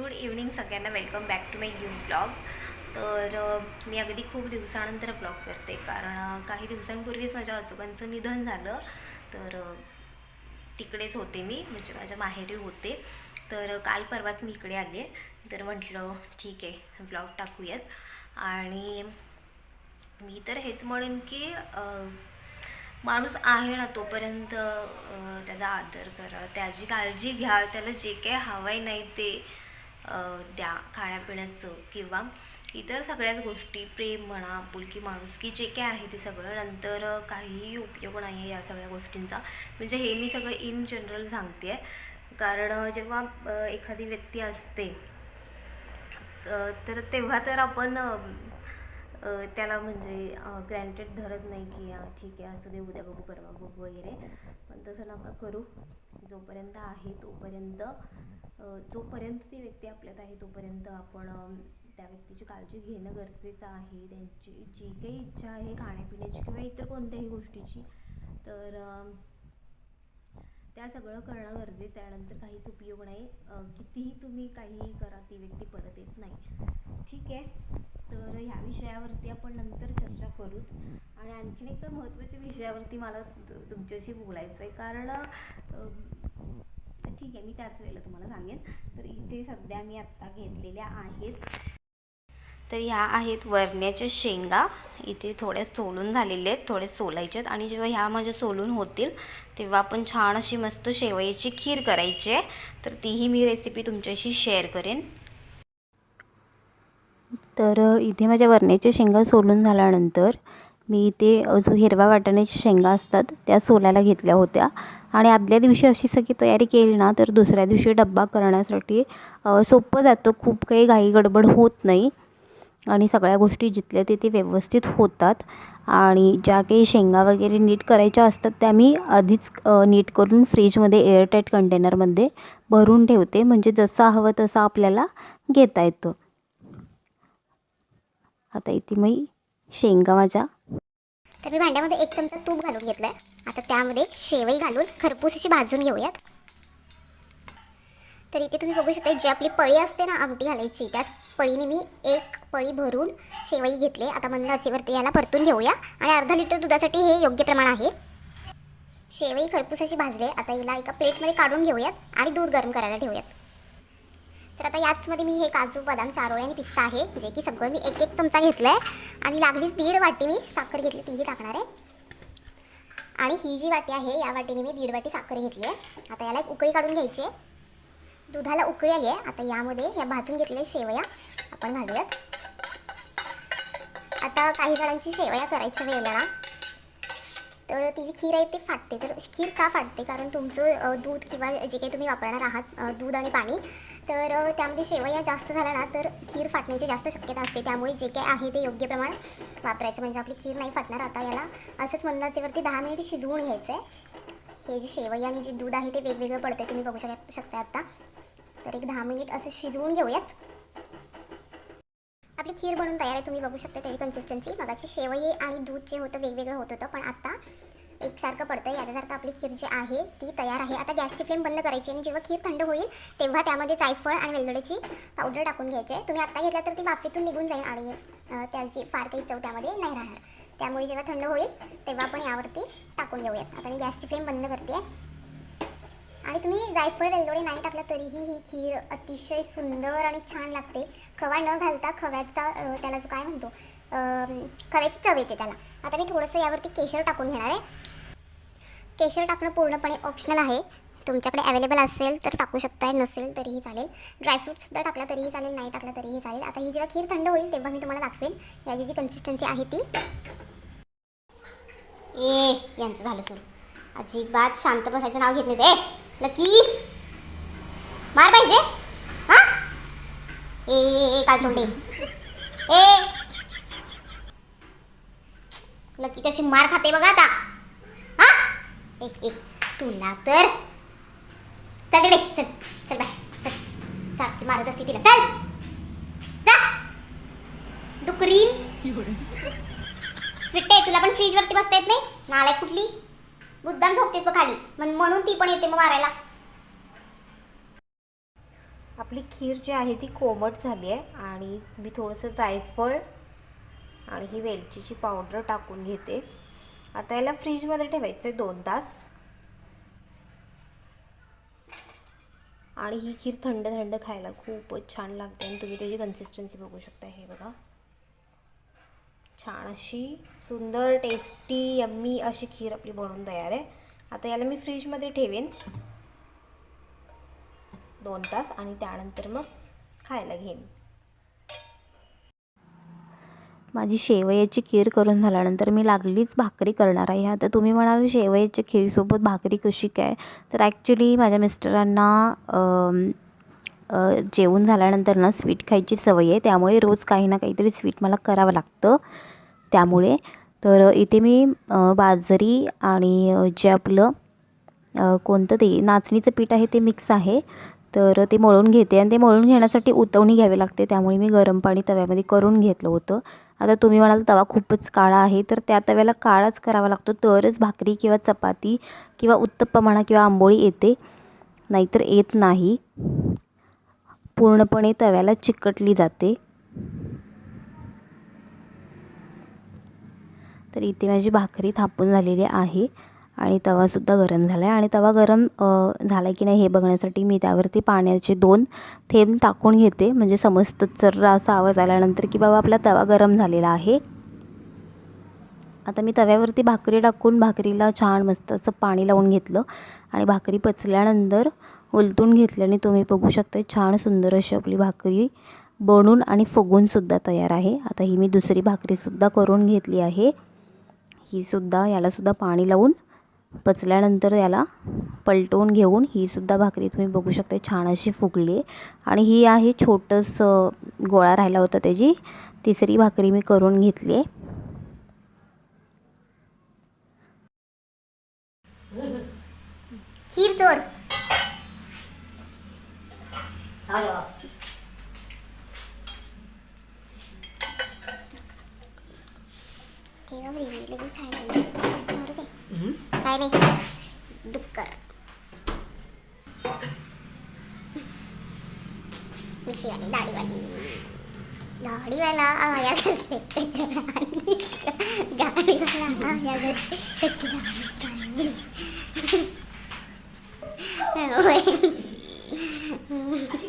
Good evening सगळ्यांना. Welcome back to my new blog. तर मी अगदी खूप दिवसानंतर ब्लॉग करते. कारण काही दिवसांपूर्वीच माझ्या आजोबांचं निधन झालं. तर तिकडेच होते मी. म्हणजे माझ्या माहेरी होते. तर काल परवाच मी इकडे आले. तर म्हटलं ठीक आहे ब्लॉग टाकूयात. आणि मी तर हेच म्हणेन की माणूस आहे ना तोपर्यंत त्याचा आदर करा. त्याची काळजी घ्या. त्याला जे काही हवं आहे नाही ते. द्या खाण्यापिण्याचं किंवा इतर सगळ्याच गोष्टी प्रेम म्हणा आपुलकी माणुसकी जे काय आहे ते सगळं. नंतर काहीही उपयोग नाही आहे या सगळ्या गोष्टींचा. म्हणजे हे मी सगळं इन जनरल सांगते आहे कारण जेव्हा एखादी व्यक्ती असते तर तेव्हा तर आपण त्याला म्हणजे ग्रँटेड धरत नाही की हा, ठीक आहे असू दे उद्या बघू परवा बघू वगैरे. पण तसं नका करू. जोपर्यंत आहे तोपर्यंत जोपर्यंत ती व्यक्ती आपल्यात आहे तोपर्यंत आपण त्या व्यक्तीची काळजी घेणं गरजेचं आहे. त्यांची जी काही इच्छा आहे खाण्यापिण्याची किंवा इतर कोणत्याही गोष्टीची तर त्या सगळं करणं गरजेचं आहे. नंतर काहीच उपयोग नाही. कितीही तुम्ही काहीही करा ती व्यक्ती परत येत नाही. ठीक आहे? तर ह्या विषयावरती आपण नंतर चर्चा करूच. आणि आणखीन एक तर महत्त्वाच्या विषयावरती मला तुमच्याशी बोलायचं आहे कारण ठीक आहे मी त्याच वेळेला तुम्हाला सांगेन. तर इथे सध्या मी आत्ता घेतलेल्या आहेत. तर ह्या आहेत वरण्याच्या शेंगा. इथे थोड्या सोलून झालेल्या आहेत थोडे सोलायचे आहेत. आणि जेव्हा ह्या माझ्या सोलून होतील तेव्हा आपण छान अशी मस्त शेवयाची खीर करायची आहे. तर तीही मी रेसिपी तुमच्याशी शेअर करेन. तर इथे माझ्या वरण्याच्या शेंगा सोलून झाल्यानंतर मी इथे जो हिरव्या वाटाण्याच्या शेंगा असतात त्या सोलायला घेतल्या होत्या. आणि आदल्या दिवशी अशी सगळी तयारी केली ना तर दुसऱ्या दिवशी डब्बा करण्यासाठी सोपं जातं. खूप काही घाई गडबड होत नाही. आणि सगळ्या गोष्टी जिथल्या तिथे व्यवस्थित होतात. आणि ज्या काही शेंगा वगैरे नीट करायच्या असतात त्या मी आधीच नीट करून फ्रीजमध्ये एअरटाईट कंटेनरमध्ये भरून ठेवते. म्हणजे जसं हवं तसं आपल्याला घेता येतं. आता इथे मी शेंगा माझ्या तर मी भांड्यामध्ये एक चमचा तूप घालून घेतलं आहे आता त्यामध्ये शेवई घालून खरपूस अशी भाजून घेऊयात. तर इथे तुम्ही बघू शकता जी आपली पळी असते ना आमटी घालायची त्याच पळीने मी एक पळी भरून शेवई घेतले आता मंद आचेवरती याला परतून घेऊया. आणि अर्धा लिटर दुधासाठी हे योग्य प्रमाण आहे. शेवई खरपूस अशी भाजले आता हिला एका प्लेटमध्ये काढून घेऊयात आणि दूध गरम करायला ठेवूयात. तर आता याचमध्ये मी हे काजू बदाम चारोळे आणि पिस्ता आहे जे की सगळं मी एक एक चमचा घेतलं आहे आणि लागलीच दीड वाटी मी साखर घेतली तीही टाकणार आहे. आणि ही जी वाटी आहे या वाटीने मी दीड वाटी साखर घेतली आहे. आता याला एक उकळी काढून घ्यायची आहे. दुधाला उकळी आली आहे. आता यामध्ये या भाजून घेतलेल्या शेवया आपण घालूयात. आता काही जणांची शेवया करायच्या वेळेला ना तर ती जी खीर आहे ती फाटते. तर खीर का फाटते? कारण तुमचं दूध किंवा जे काही तुम्ही वापरणार आहात दूध आणि पाणी तर त्यामध्ये शेवया जास्त झाला ना तर खीर फाटण्याची जास्त शक्यता असते. त्यामुळे जे काही आहे ते योग्य प्रमाण वापरायचं. म्हणजे आपली खीर नाही फाटणार आता याला. असंच मंदाचेवरती दहा मिनिट शिजवून घ्यायचं आहे हे जे शेवया आणि जे दूध आहे ते वेगवेगळं पडते तुम्ही बघू शक शकता आता. तर एक दहा मिनिट असं शिजवून घेऊयात. आपली खीर बनून तयार आहे तुम्ही बघू शकता त्याची कन्सिस्टन्सी मगाशी शेवई आणि दूध जे होतं वेगवेगळं होत होतं पण आता एकसारखं पडतं याच्यासारखं आपली खीर जी आहे ती तयार आहे. आता गॅसची फ्लेम बंद करायची आणि जेव्हा खीर थंड होईल तेव्हा त्यामध्ये जायफळ आणि वेलदोड्याची पावडर टाकून घ्यायची आहे. तुम्ही आत्ता घेतला तर ती वाफेतून निघून जाईल आणि त्याची फार काही चव त्यामध्ये नाही राहणार. त्यामुळे जेव्हा थंड होईल तेव्हा आपण यावरती टाकून घेऊयात. आता मी गॅसची फ्लेम बंद करते आणि तुम्ही जायफळ वेलदोडे नाही टाकलं तरीही ही खीर अतिशय सुंदर आणि छान लागते. खवा न घालता खव्याचा त्याला जो काय म्हणतो खव्याची चव येते त्याला. आता मी थोडंसं यावरती केशर टाकून घेणार आहे. केशर टाकणं पूर्णपणे ऑप्शनल आहे. तुमच्याकडे अवेलेबल असेल तर टाकू शकताय नसेल तरीही चालेल. ड्रायफ्रूटसुद्धा टाकला तरीही चालेल नाही टाकला तरीही चालेल. आता ही जेव्हा खीर थंड होईल तेव्हा मी तुम्हाला दाखवेल याची जी कन्सिस्टन्सी आहे ती. ए यांचं झालं सुरू. अजिबात शांत बसायचं नाव घेत नाही ते लकी? मार पाहिजे? हा? ए काय तोंडे. ए! लकी कशी मार खाते बघा आता. हा? एक एक तुला तर. चल तिकडे चल चल बाय चल. सारखी मारत असते तिला. चल! जा! डुकरीन. स्विट्टे तुला पण फ्रीजवरती बसता येत नाही. नालाय कुठली? मुद्दाम झोपतेस बघ खाली. म्हण- म्हणून ती पण येते मग मारायला. आपली खीर जी आहे ती कोमट झाली आहे आणि मी थोडंसं जायफळ आणि ही वेलचीची पावडर टाकून घेते. आता याला फ्रीजमध्ये ठेवायचं आहे दोन तास. आणि ही खीर थंड थंड खायला खूपच छान लागते आणि तुम्ही त्याची कन्सिस्टन्सी बघू शकता हे बघा. छान अशी सुंदर टेस्टी यम्मी अशी खीर आपली बनवून तयार आहे. आता याला मी फ्रीजमध्ये ठेवेन. दोन तास आणि त्यानंतर मग खायला घेईन. माझी शेवयाची खीर करून झाल्यानंतर मी लागलीच भाकरी करणार आहे. आता तुम्ही म्हणाल शेवयाच्या खीरसोबत भाकरी कशी काय? तर ॲक्च्युली माझ्या मिस्टरांना जेवण झाल्यानंतर ना स्वीट खायची सवय आहे. त्यामुळे रोज काही ना काहीतरी स्वीट मला करावं लागतं. त्यामुळे तर इथे मी बाजरी आणि जे आपलं कोणतं ते नाचणीचं पीठ आहे ते मिक्स आहे. तर ते मळून घेते आणि ते मळून घेण्यासाठी उतवणी घ्यावी लागते. त्यामुळे मी गरम पाणी तव्यामध्ये करून घेतलं होतं. आता तुम्ही म्हणाल तवा खूपच काळा आहे. तर त्या तव्याला काळाच करावा लागतो. तरच भाकरी किंवा चपाती किंवा उत्तप्पा म्हणा किंवा आंबोळी येते. नाहीतर येत नाही. पूर्णपणे तव्याला चिकटली जाते. तर इथे माझी भाकरी थापून झालेली आहे आणि तवासुद्धा गरम झाला आहे आणि तवा गरम झाला आहे की नाही हे बघण्यासाठी मी त्यावरती पाण्याचे दोन थेंब टाकून घेते. म्हणजे समजतं चर्रा असा आवाज आल्यानंतर की बाबा आपला तवा गरम झालेला आहे. आता मी तव्यावरती भाकरी टाकून भाकरीला छान मस्त असं पाणी लावून घेतलं आणि भाकरी पचल्यानंतर उलटून घेतल्याने तुम्ही बघू शकता छान सुंदर अशी आपली भाकरी बनून आणि फुगूनसुद्धा तयार आहे. आता ही मी दुसरी भाकरीसुद्धा करून घेतली आहे. हीसुद्धा यालासुद्धा पाणी लावून पचल्यानंतर याला पलटवून घेऊन हीसुद्धा भाकरी तुम्ही बघू शकता छान अशी फुगली आणि ही आहे छोटंसं गोळा राहिला होता त्याची. तिसरी भाकरी मी करून घेतली आहे. खीर चोर जेव्हा वेगवेगळी खायला मरू दे काय नाही डुक्कर मिशीवाली दाढीवाली दाढीवाला आया करते त्याच्या गाडीवाला आया करते त्याच्या होय माझी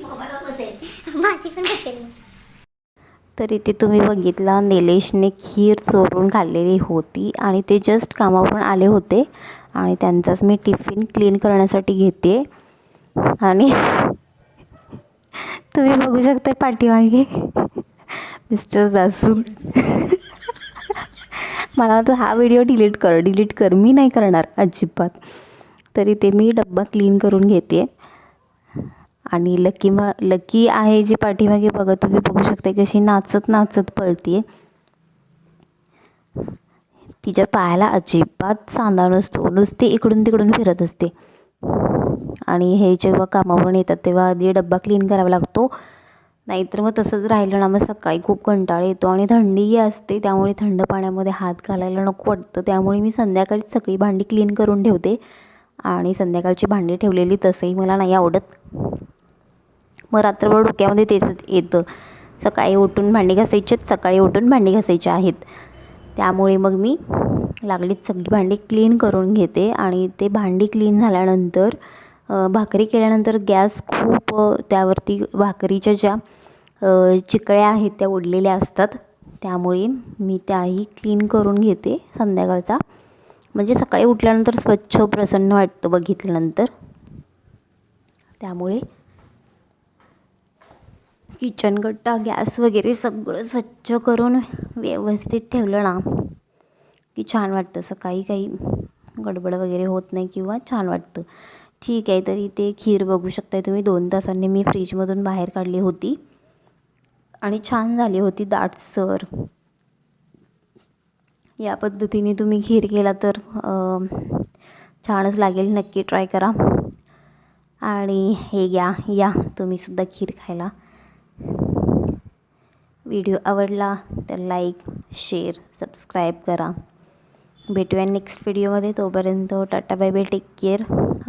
पण बसेल तर इथे तुम्ही बघितला निलेशने खीर चोरून खाल्लेली होती आणि ते जस्ट कामावरून आले होते. आणि त्यांचाच मी टिफिन क्लीन करण्यासाठी घेते. आणि तुम्ही बघू शकता पाठीमागे मिस्टर जासू मला वाटतं हा व्हिडिओ डिलीट कर डिलीट कर. मी नाही करणार अजिबात. तरी ते मी डब्बा क्लीन करून घेते. आणि लकी म लकी आहे जी पाठीमागे बघा तुम्ही बघू शकता कशी नाचत नाचत पळते तिच्या पायाला अजिबात सांधा नसतो नुसते इकडून तिकडून फिरत असते. आणि हे जेव्हा कामावरून येतात तेव्हा आधी डब्बा क्लीन करावा लागतो. नाहीतर मग तसंच राहिलं ना मग सकाळी खूप कंटाळा येतो आणि थंडीही असते त्यामुळे थंड पाण्यामध्ये हात घालायला नको वाटतं. त्यामुळे मी संध्याकाळी सगळी भांडी क्लीन करून ठेवते. आणि संध्याकाळची भांडी ठेवलेली तसंही मला नाही आवडत. मग रात्रभर डोक्यामध्ये तेच येतं. सकाळी उठून भांडी घासायचीच सकाळी उठून भांडी घासायची आहेत. त्यामुळे मग मी लागलीच सगळी भांडी क्लीन करून घेते आणि ते भांडी क्लीन झाल्यानंतर भाकरी केल्यानंतर गॅस खूप त्यावरती भाकरीच्या ज्या चिकळ्या आहेत त्या उडलेल्या असतात. त्यामुळे मी त्याही क्लीन करून घेते संध्याकाळचा. म्हणजे सकाळी उठल्यानंतर स्वच्छ प्रसन्न वाटतं बघितल्यानंतर. त्यामुळे किचन गट्टा गॅस वगैरे सगळं स्वच्छ करून व्यवस्थित ठेवलं ना की छान वाटतं. सकाळी काही गडबड वगैरे होत नाही किंवा छान वाटतं. ठीक आहे तरी ते खीर बघू शकताय तुम्ही. दोन तासांनी मी फ्रीजमधून बाहेर काढली होती. आणि छान झाली होती दाटसर या पद्धतीने तुम्ही खीर केला तर छानच लागेल. नक्की ट्राय करा. आणि हे घ्या या. तुम्हीसुद्धा खीर खायला. व्हिडिओ आवडला तर लाईक शेअर सबस्क्राईब करा. भेटूया नेक्स्ट व्हिडिओमध्ये. तोपर्यंत tata bye bye take care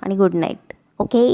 आणि गुड नाईट. ओके?